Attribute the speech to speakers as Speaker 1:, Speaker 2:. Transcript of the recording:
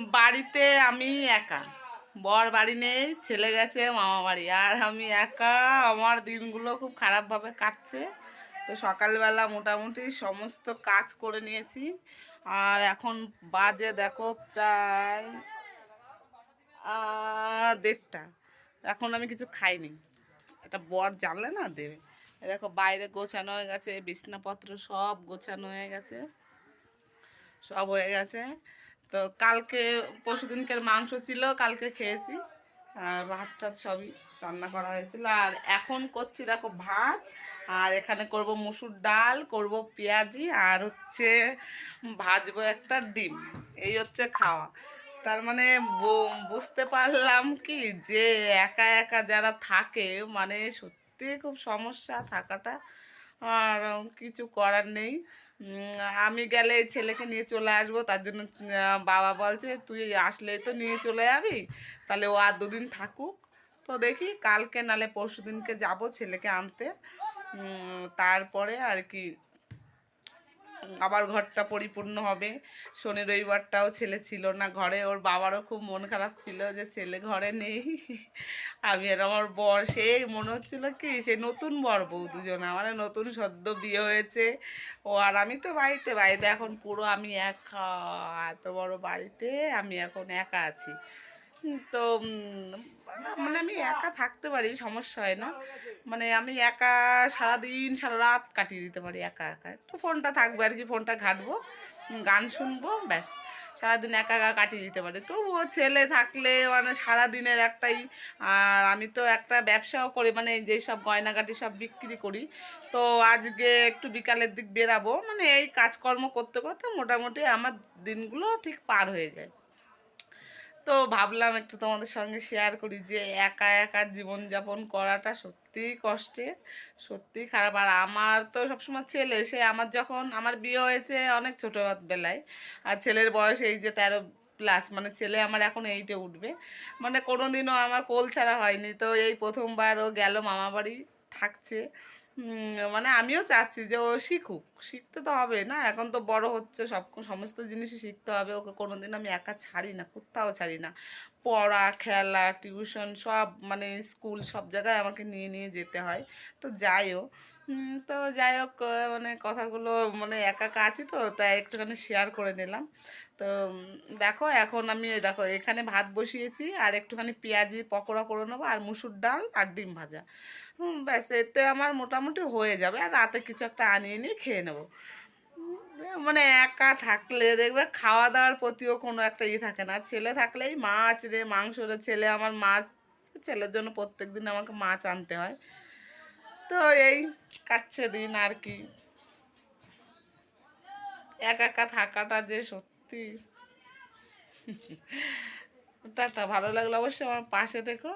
Speaker 1: বাড়িতে আমি একা। বর বাড়ি নেই, ছেলে গেছে, মামা বাড়ি। আর আমি একা, আমার দিনগুলো খুব খারাপভাবে কাটছে। তো সকালবেলা মোটামুটি সমস্ত কাজ করে নিয়েছি। আর এখন বাজে দেখো প্রায় দেড়টা। এখন আমি কিছু খাইনি। এটা বর জানলে না দেবে। দেখো বাইরে গোছানো হয়ে গেছে, বিছনাপত্র সব গোছানো হয়ে গেছে। সব হয়ে গেছে। তো কালকে, পরশু দিনকের মাংস ছিল, কালকে খেয়েছি। আর ভাত টাত সবই রান্না করা হয়েছিল। আর এখন করছি দেখো ভাত, আর এখানে করব মুসুর ডাল, করব পেঁয়াজি, আর হচ্ছে ভাজবো একটা ডিম। এই হচ্ছে খাওয়া। তার মানে বুঝতে পারলাম কি যে একা একা যারা থাকে মানে সত্যি খুব সমস্যা থাকাটা আর কিছু করার নেই। আমি গেলে ছেলেকে নিয়ে চলে আসব, তার জন্য বাবা বলছে, তুই আসলে তো নিয়ে চলে যাবি? তাহলে ও আর দুদিন থাকুক। তো দেখি কালকে, নালে পরশু দিনকে যাব ছেলেকে আনতে। তারপরে আর কি আবার ঘরটা পরিপূর্ণ হবে। শনি রবিবারটাও ছেলে ছিল না ঘরে, ওর বাবারও খুব মন খারাপ ছিল যে ছেলে ঘরে নেই। আমি আর আমার বর সেই মনে হচ্ছিল কি, সে নতুন বর বউ দুজন, আমার নতুন সদ্য বিয়ে হয়েছে। ও আর আমি তো বাড়িতে বাড়িতে এখন পুরো আমি একা, এত বড় বাড়িতে আমি এখন একা আছি। তো মানে একা থাকতে পারি সমস্যা হয় না। মানে আমি একা সারাদিন সারা রাত কাটিয়ে দিতে পারি একা একা। একটু ফোনটা থাকবে আর কি ফোনটা ঘাটবো গান শুনব ব্যাস। সারাদিন একা একা কাটিয়ে দিতে পারে। তবুও ছেলে থাকলে মানে সারাদিনের একটাই আর আমি তো একটা ব্যবসাও করি মানে যেসব গয়নাগাটি সব বিক্রি করি। তো আজকে একটু বিকালের দিক বেরাবো মানে এই কাজকর্ম করতে করতে মোটামুটি আমার দিনগুলো ঠিক পার হয়ে যায়। তো ভাবলাম একটু তোমাদের সঙ্গে শেয়ার করি যে একা একা জীবনযাপন করাটা সত্যিই কষ্টে সত্যিই খারাপ। আর আমার তো সবসময় ছেলে, সে আমার যখন, আমার বিয়ে হয়েছে অনেক ছোটো বেলায় আর ছেলের বয়স এই যে তেরো প্লাস মানে ছেলে আমার এখন এইটে উঠবে। মানে কোনো দিনও আমার কোল ছাড়া হয়নি। তো এই প্রথমবার ও গেল মামা বাড়ি থাকছে। মানে আমিও চাচ্ছি যে ও শিখুক। শিখতে তো হবে না, এখন তো বড় হচ্ছে, সব সমস্ত জিনিসই শিখতে হবে, ওকে কোনোদিন আমি একা ছাড়ি না, কোথাও ছাড়ি না। পড়া খেলা টিউশন সব মানে স্কুল সব জায়গায় আমাকে নিয়ে নিয়ে যেতে হয়। তো যাইও উম, তো যাই হোক মানে কথাগুলো মানে একা আছি তো তাই একটুখানি শেয়ার করে নিলাম। তো দেখো এখন আমি দেখো এখানে ভাত বসিয়েছি আর একটুখানি পেঁয়াজি পকোড়া করে নেব আর মুসুর ডাল আর ডিম ভাজা। ব্যাস এতে আমার মোটামুটি হয়ে যাবে আর রাতে কিছু একটা আনিয়ে নিয়ে খেয়ে নেব। মানে একা থাকলে দেখবে খাওয়া দাওয়ার প্রতিও কোনো একটা ই থাকে না। ছেলে থাকলেই মাছ রে, মাংস রে, ছেলে আমার মাছ, ছেলের জন্য প্রত্যেক দিন আমাকে মাছ আনতে হয়। তো এই কাটছে দিন আর কি। একা একা থাকাটা যে সত্যি। টাটা, ভালো লাগল অবশ্যই আমার পাশে দেখো